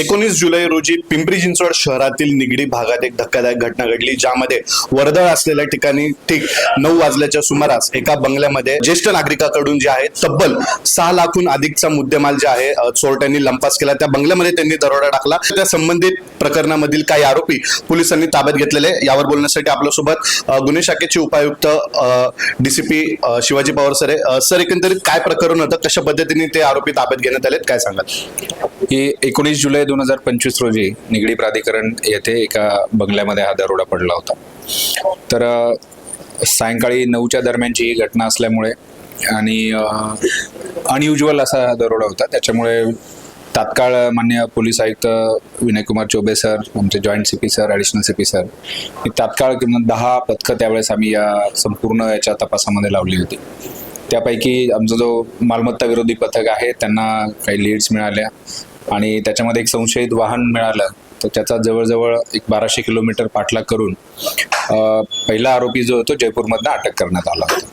एकोणीस जुलै रोजी पिंपरी चिंचवड शहरातील निगडी भागात एक धक्कादायक घटना घडली ज्यामध्ये वर्दळ असलेल्या ठिकाणी ठीक नऊ वाजल्याच्या सुमारास एका बंगल्यामध्ये ज्येष्ठ नागरिकाकडून जे आहे तब्बल सहा लाखहून अधिकचा मुद्देमाल जे आहे चोरट्यांनी लंपास केला. त्या बंगल्यामध्ये त्यांनी दरोडा टाकला. त्या संबंधित प्रकरणामधील काही आरोपी पोलिसांनी ताब्यात घेतलेले यावर बोलण्यासाठी आपल्यासोबत गुन्हे शाखेचे उपायुक्त DCP Shivaji Pawar sir sir एकंदरीत काय प्रकरण होतं? कशा पद्धतीने ते आरोपी ताब्यात घेण्यात आलेत? काय सांगाल? ही एकोणीस जुलै दोन हजार पंचवीस रोजी निगडी प्राधिकरण येथे एका बंगल्यामध्ये हा दरोडा पडला होता. तर सायंकाळी नऊच्या दरम्यानची ही घटना असल्यामुळे आणि अनयुज्युअल असा हा दरोडा होता. त्याच्यामुळे तात्काळ मान्य पोलीस आयुक्त विनयकुमार चौबे सर आमचे joint C P sir additional C P sir ही तात्काळ किमान दहा पथकं त्यावेळेस आम्ही या संपूर्ण याच्या तपासामध्ये लावली होती. त्यापैकी आमचा जो मालमत्ता विरोधी पथक आहे त्यांना काही लीड्स मिळाल्या. आणि त्याच्यामध्ये एक संशयित वाहन मिळालं तर त्याचा जवळजवळ एक बाराशे किलोमीटर पाठलाग करून पहिला आरोपी जो होतो जयपूरमधनं अटक करण्यात आला होता.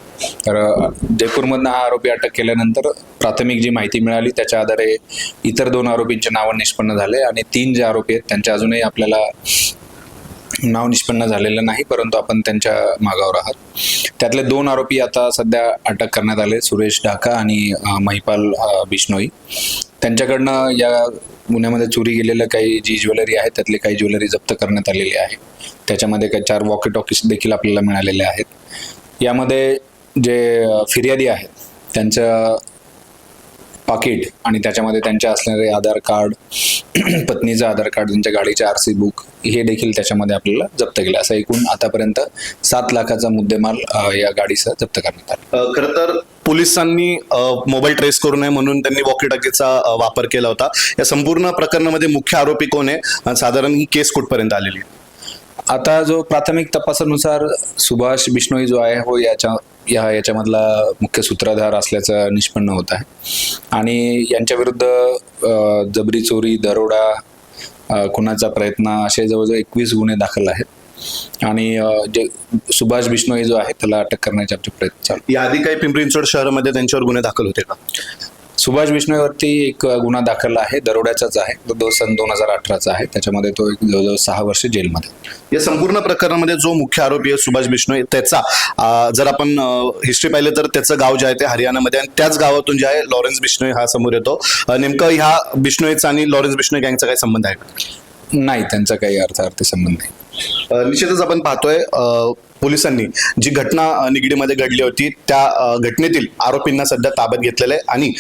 तर जयपूरमधनं हा आरोपी अटक केल्यानंतर प्राथमिक जी माहिती मिळाली त्याच्या आधारे इतर दोन आरोपींचे नावं निष्पन्न झाले आणि तीन जे आरोपी आहेत त्यांच्या अजूनही आपल्याला नाव निष्पन्न झालेलं नाही परंतु आपण त्यांच्या मागावर आहात. त्यातले दोन आरोपी आता सध्या अटक करण्यात आले सुरेश ढाका आणि महिपाल अ, बिश्नोई. त्यांच्याकडनं या गुन्ह्यामध्ये चोरी गेलेलं काही जी ज्वेलरी आहे त्यातली काही ज्वेलरी जप्त करण्यात आलेली आहे. त्याच्यामध्ये काही चार वॉकी टॉकीज देखील आपल्याला मिळालेले आहेत. यामध्ये जे फिर्यादी आहेत त्यांचं पाकिट आणि त्याच्यामध्ये त्यांच्या असणारे आधार कार्ड पत्नीचं आधार कार्ड त्यांच्या गाडीचे आर सी बुक हे देखील त्याच्यामध्ये आपल्याला जप्त केलं. असं एकूण आतापर्यंत सात लाखाचा मुद्देमाल या गाडीसह जप्त करण्यात आला. खरं तर पोलिसांनी मोबाईल ट्रेस करू नये म्हणून त्यांनी वॉकीटॉकीचा वापर केला होता. या संपूर्ण प्रकरणामध्ये मुख्य आरोपी कोण आहे? साधारण ही केस कुठपर्यंत आलेली आहे? आता जो प्राथमिक तपासानुसार सुभाष बिष्णोई जो आहे हो याच्या या याच्यामधला मुख्य सूत्रधार असल्याचं निष्पन्न होत आहे. आणि यांच्या विरुद्ध जबरी चोरी दरोडा कुणाचा खुनाचा प्रयत्न असे जवळजवळ एकवीस गुन्हे दाखल आहेत. आणि जे सुभाष बिश्नोई जो आहे त्याला अटक करण्याचे आमचे प्रयत्न चालू याआधी काही पिंपरी चिंचवड शहरामध्ये त्यांच्यावर गुन्हे दाखल होते का? सुभाष बिश्नोईवरती एक गुन्हा दाखल आहे. दरोड्याचाच आहे. तो दो सन दोन हजार अठराचा आहे. त्याच्यामध्ये तो एक जवळजवळ सहा वर्ष जेलमध्ये या संपूर्ण प्रकरणामध्ये जो मुख्य आरोपी आहे सुभाष बिश्नोई त्याचा अ, जर आपण हिस्ट्री पाहिलं तर त्याचं गाव जे आहे ते हरियाणामध्ये आणि त्याच गावातून जे आहे लॉरेन्स बिश्नोई हा समोर येतो. अ, नेमकं ह्या बिश्नोईचा आणि लॉरेन्स बिश्नोई गँगचा काय संबंध आहे का? नाही त्यांचा काही अर्थार्थी संबंध नाही. निश्चितच आपण पाहतोय पोलिसांनी जी घटना निगडीमध्ये घडली होती त्या घटनेतील आरोपींना सध्या ताब्यात घेतलेलं आहे आणि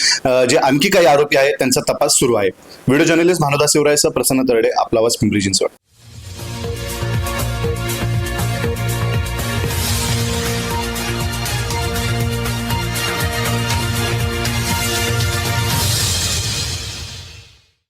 जे आणखी काही आरोपी आहेत त्यांचा तपास सुरू आहे. व्हिडिओ जर्नलिस्ट भानुदास शिवरायसह प्रसन्न तरडे आपला आवाज पिंपरी चिंचवड.